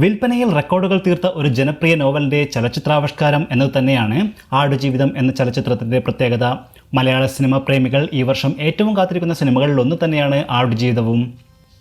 വിൽപ്പനയിൽ റെക്കോർഡുകൾ തീർത്ത ഒരു ജനപ്രിയ നോവലിന്റെ ചലച്ചിത്രാവിഷ്കാരം എന്നത് തന്നെയാണ് ആടുജീവിതം എന്ന ചലച്ചിത്രത്തിന്റെ പ്രത്യേകത. മലയാള സിനിമ പ്രേമികൾ ഈ വർഷം ഏറ്റവും കാത്തിരിക്കുന്ന സിനിമകളിൽ ഒന്ന് തന്നെയാണ് ആടുജീവിതവും.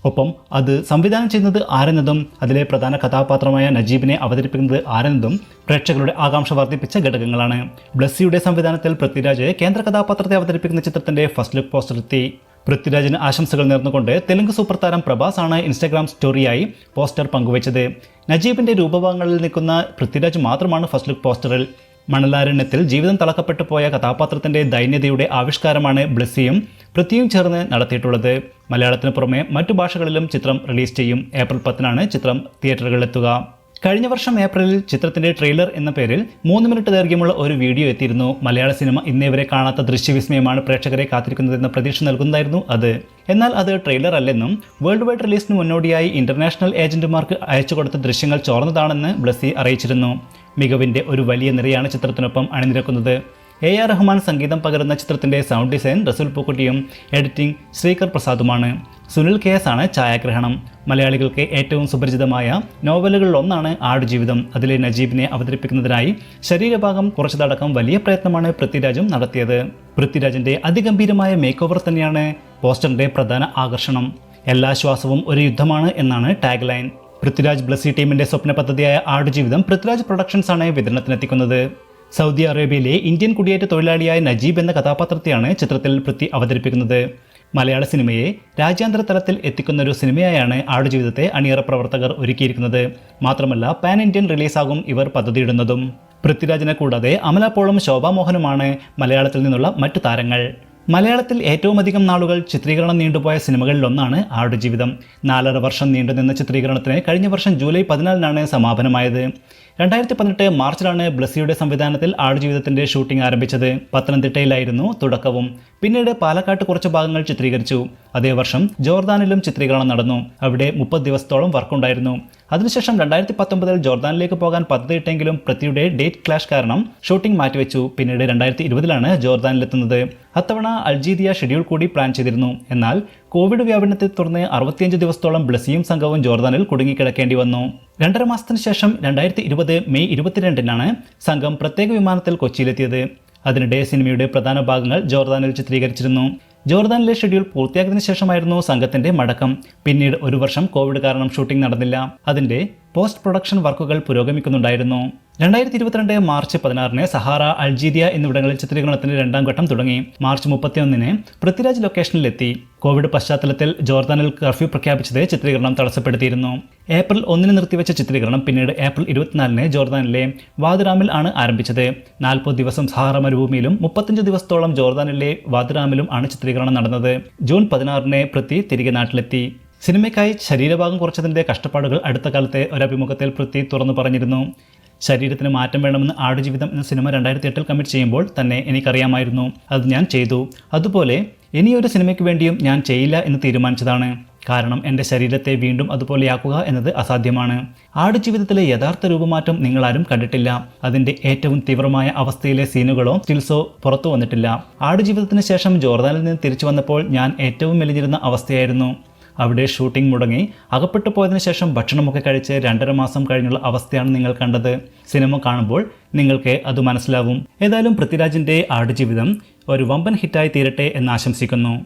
ഒപ്പം അത് സംവിധാനം ചെയ്യുന്നത് ആരെന്നതും അതിലെ പ്രധാന കഥാപാത്രമായ നജീബിനെ അവതരിപ്പിക്കുന്നത് ആരെന്നതും പ്രേക്ഷകരുടെ ആകാംക്ഷ വർദ്ധിപ്പിച്ച ഘടകങ്ങളാണ്. ബ്ലസ്സിയുടെ സംവിധാനത്തിൽ പൃഥ്വിരാജ് കേന്ദ്ര കഥാപാത്രത്തെ അവതരിപ്പിക്കുന്ന ചിത്രത്തിന്റെ ഫസ്റ്റ് ലുക്ക് പോസ്റ്റർ എത്തി. പൃഥ്വിരാജിന് ആശംസകൾ നേർന്നുകൊണ്ട് തെലുങ്ക് സൂപ്പർ താരം പ്രഭാസ് ആണ് ഇൻസ്റ്റാഗ്രാം സ്റ്റോറിയായി പോസ്റ്റർ പങ്കുവച്ചത്. നജീബിന്റെ രൂപഭാഗങ്ങളിൽ നിൽക്കുന്ന പൃഥ്വിരാജ് മാത്രമാണ് ഫസ്റ്റ് ലുക്ക് പോസ്റ്ററിൽ. മണലാരണ്യത്തിൽ ജീവിതം തളക്കപ്പെട്ടു പോയ കഥാപാത്രത്തിന്റെ ദൈന്യതയുടെ ആവിഷ്കാരമാണ് ബ്ലസ്സിയും പൃഥ്വിയും ചേർന്ന് നടത്തിയിട്ടുള്ളത്. മലയാളത്തിന് പുറമെ മറ്റു ഭാഷകളിലും ചിത്രം റിലീസ് ചെയ്യും. ഏപ്രിൽ പത്തിനാണ് ചിത്രം തിയേറ്ററുകളിലെത്തുക. കഴിഞ്ഞ വർഷം ഏപ്രിലിൽ ചിത്രത്തിന്റെ ട്രെയിലർ എന്ന പേരിൽ മൂന്ന് മിനിറ്റ് ദൈർഘ്യമുള്ള ഒരു വീഡിയോ എത്തിയിരുന്നു. മലയാള സിനിമ ഇന്നേവരെ കാണാത്ത ദൃശ്യവിസ്മയമാണ് പ്രേക്ഷകരെ കാത്തിരിക്കുന്നതെന്ന പ്രതീക്ഷ നൽകുന്നതായിരുന്നു അത്. എന്നാൽ അത് ട്രെയിലർ അല്ലെന്നും വേൾഡ് വൈഡ് റിലീസിന് മുന്നോടിയായി ഇന്റർനാഷണൽ ഏജന്റുമാർക്ക് അയച്ചു കൊടുത്ത ദൃശ്യങ്ങൾ ചോർന്നതാണെന്ന് ബ്ലസി അറിയിച്ചിരുന്നു. മികവിന്റെ ഒരു വലിയ നിരയാണ് ചിത്രത്തിനൊപ്പം അണിനിരക്കുന്നത്. എ ആർ റഹ്മാൻ സംഗീതം പകരുന്ന ചിത്രത്തിന്റെ സൗണ്ട് ഡിസൈൻ റസൂൽ പൂക്കുട്ടിയും എഡിറ്റിംഗ് ശ്രീകർ പ്രസാദുമാണ്. സുനിൽ കെ എസ് ആണ് ഛായാഗ്രഹണം. മലയാളികൾക്ക് ഏറ്റവും സുപരിചിതമായ നോവലുകളിൽ നോവലുകളിലൊന്നാണ് ആടുജീവിതം. അതിലെ നജീബിനെ അവതരിപ്പിക്കുന്നതിനായി ശരീരഭാഗം കുറച്ചതടക്കം വലിയ പ്രയത്നമാണ് പൃഥ്വിരാജും നടത്തിയത്. പൃഥ്വിരാജിന്റെ അതിഗംഭീരമായ മേക്ക് ഓവർ തന്നെയാണ് പോസ്റ്ററിന്റെ പ്രധാന ആകർഷണം. എല്ലാ ശ്വാസവും ഒരു യുദ്ധമാണ് എന്നാണ് ടാഗ് ലൈൻ പൃഥ്വിരാജ് ബ്ലസ്സി ടീമിന്റെ സ്വപ്ന പദ്ധതിയായ ആടുജീവിതം പൃഥ്വിരാജ് പ്രൊഡക്ഷൻസ് ആണ് വിതരണത്തിനെത്തിക്കുന്നത്. സൗദി അറേബ്യയിലെ ഇന്ത്യൻ കുടിയേറ്റ തൊഴിലാളിയായ നജീബ് എന്ന കഥാപാത്രത്തെയാണ് ചിത്രത്തിൽ പൃഥ്വി അവതരിപ്പിക്കുന്നത്. മലയാള സിനിമയെ രാജ്യാന്തര തലത്തിൽ എത്തിക്കുന്ന ഒരു സിനിമയായാണ് ആടുജീവിതത്തെ അണിയറ പ്രവർത്തകർ ഒരുക്കിയിരിക്കുന്നത്. മാത്രമല്ല പാൻ ഇന്ത്യൻ റിലീസാകും ഇവർ പദ്ധതിയിടുന്നതും. പൃഥ്വിരാജിനെ കൂടാതെ അമലപ്പോളും ശോഭാമോഹനുമാണ് ശോഭാ മോഹനുമാണ് മലയാളത്തിൽ നിന്നുള്ള മറ്റു താരങ്ങൾ. മലയാളത്തിൽ ഏറ്റവും അധികം നാളുകൾ ചിത്രീകരണം നീണ്ടുപോയ സിനിമകളിലൊന്നാണ് ആടുജീവിതം. നാലര വർഷം നീണ്ടുനിന്ന ചിത്രീകരണത്തിന് കഴിഞ്ഞ വർഷം ജൂലൈ പതിനാലിനാണ് സമാപനമായത്. രണ്ടായിരത്തി പതിനെട്ട് മാർച്ചിലാണ് ബ്ലസ്സിയുടെ സംവിധാനത്തിൽ ആടുജീവിതത്തിന്റെ ഷൂട്ടിംഗ് ആരംഭിച്ചത്. പത്തനംതിട്ടയിലായിരുന്നു തുടക്കവും. പിന്നീട് പാലക്കാട്ട് കുറച്ച് ഭാഗങ്ങൾ ചിത്രീകരിച്ചു. അതേ വർഷം ജോർദാനിലും ചിത്രീകരണം നടന്നു. അവിടെ മുപ്പത് ദിവസത്തോളം വർക്കുണ്ടായിരുന്നു. അതിനുശേഷം രണ്ടായിരത്തി പത്തൊമ്പതിൽ ജോർദാനിലേക്ക് പോകാൻ പദ്ധതിയിട്ടെങ്കിലും പൃഥ്വിയുടെ ഡേറ്റ് ക്ലാഷ് കാരണം ഷൂട്ടിംഗ് മാറ്റിവെച്ചു. പിന്നീട് രണ്ടായിരത്തി ഇരുപതിലാണ് ജോർദാനിലെത്തുന്നത്. അത്തവണ അൾജീരിയ ഷെഡ്യൂൾ കൂടി പ്ലാൻ ചെയ്തിരുന്നു. എന്നാൽ കോവിഡ് വ്യാപനത്തെ തുടർന്ന് അറുപത്തിയഞ്ച് ദിവസത്തോളം ബ്ലസിയും സംഘവും ജോർദാനിൽ കുടുങ്ങിക്കിടക്കേണ്ടി വന്നു. രണ്ടര മാസത്തിന് ശേഷം രണ്ടായിരത്തി ഇരുപത് മെയ് ഇരുപത്തിരണ്ടിനാണ് സംഘം പ്രത്യേക വിമാനത്തിൽ കൊച്ചിയിലെത്തിയത്. അതിനിടെ സിനിമയുടെ പ്രധാന ഭാഗങ്ങൾ ജോർദാനിൽ ചിത്രീകരിച്ചിരുന്നു. ജോർദാനിലെ ഷെഡ്യൂൾ പൂർത്തിയാക്കിയതിനു ശേഷമായിരുന്നു സംഘത്തിന്റെ മടക്കം. പിന്നീട് ഒരു വർഷം കോവിഡ് കാരണം ഷൂട്ടിംഗ് നടന്നില്ല. അതിന്റെ പോസ്റ്റ് പ്രൊഡക്ഷൻ വർക്കുകൾ പുരോഗമിക്കുന്നുണ്ടായിരുന്നു. രണ്ടായിരത്തി ഇരുപത്തിരണ്ട് മാർച്ച് പതിനാറിന് സഹാറ അൾജീരിയ എന്നിവിടങ്ങളിൽ ചിത്രീകരണത്തിന്റെ രണ്ടാം ഘട്ടം തുടങ്ങി. മാർച്ച് മുപ്പത്തിയൊന്നിന് പൃഥ്വിരാജ് ലൊക്കേഷനിലെത്തി. കോവിഡ് പശ്ചാത്തലത്തിൽ ജോർദാനിൽ കർഫ്യൂ പ്രഖ്യാപിച്ചത് ചിത്രീകരണം തടസ്സപ്പെടുത്തിയിരുന്നു. ഏപ്രിൽ ഒന്നിന് നിർത്തിവെച്ച ചിത്രീകരണം പിന്നീട് ഏപ്രിൽ ഇരുപത്തിനാലിന് ജോർദാനിലെ വാദുറാമിൽ ആണ് ആരംഭിച്ചത്. നാൽപ്പത് ദിവസം സഹാറ മരുഭൂമിയിലും മുപ്പത്തഞ്ച് ദിവസത്തോളം ജോർദാനിലെ വാദുറാമിലും ആണ് ചിത്രീകരണം നടന്നത്. ജൂൺ പതിനാറിന് പൃഥ്വി തിരികെ നാട്ടിലെത്തി. സിനിമയ്ക്കായി ശരീരഭാഗം കുറച്ചതിന്റെ കഷ്ടപ്പാടുകൾ അടുത്ത കാലത്തെ ഒരഭിമുഖത്തിൽ പൃഥ്വി തുറന്നു പറഞ്ഞിരുന്നു. ശരീരത്തിന് മാറ്റം വേണമെന്ന് ആടുജീവിതം എന്ന സിനിമ രണ്ടായിരത്തി എട്ടിൽ കമ്മിറ്റ് ചെയ്യുമ്പോൾ തന്നെ എനിക്കറിയാമായിരുന്നു. അത് ഞാൻ ചെയ്തു. അതുപോലെ ഇനിയൊരു സിനിമയ്ക്ക് വേണ്ടിയും ഞാൻ ചെയ്യില്ല എന്ന് തീരുമാനിച്ചതാണ്. കാരണം എന്റെ ശരീരത്തെ വീണ്ടും അതുപോലെയാക്കുക എന്നത് അസാധ്യമാണ്. ആടുജീവിതത്തിലെ യഥാർത്ഥ രൂപമാറ്റം നിങ്ങളാരും കണ്ടിട്ടില്ല. അതിന്റെ ഏറ്റവും തീവ്രമായ അവസ്ഥയിലെ സീനുകളോ സ്റ്റിൽസോ പുറത്തു വന്നിട്ടില്ല. ആടുജീവിതത്തിന് ശേഷം ജോർദാനിൽ നിന്ന് തിരിച്ചു വന്നപ്പോൾ ഞാൻ ഏറ്റവും മെലിഞ്ഞിരുന്ന അവസ്ഥയായിരുന്നു. അവിടെ ഷൂട്ടിംഗ് മുടങ്ങി. അകപ്പെട്ടു പോയതിനു ശേഷം ഭക്ഷണമൊക്കെ കഴിച്ച് രണ്ടര മാസം കഴിഞ്ഞുള്ള അവസ്ഥയാണ് നിങ്ങൾ കണ്ടത്. സിനിമ കാണുമ്പോൾ നിങ്ങൾക്ക് അത് മനസ്സിലാവും. ഏതായാലും പൃഥ്വിരാജിന്റെ ആടുജീവിതം ഒരു വമ്പൻ ഹിറ്റായി തീരട്ടെ എന്ന് ആശംസിക്കുന്നു.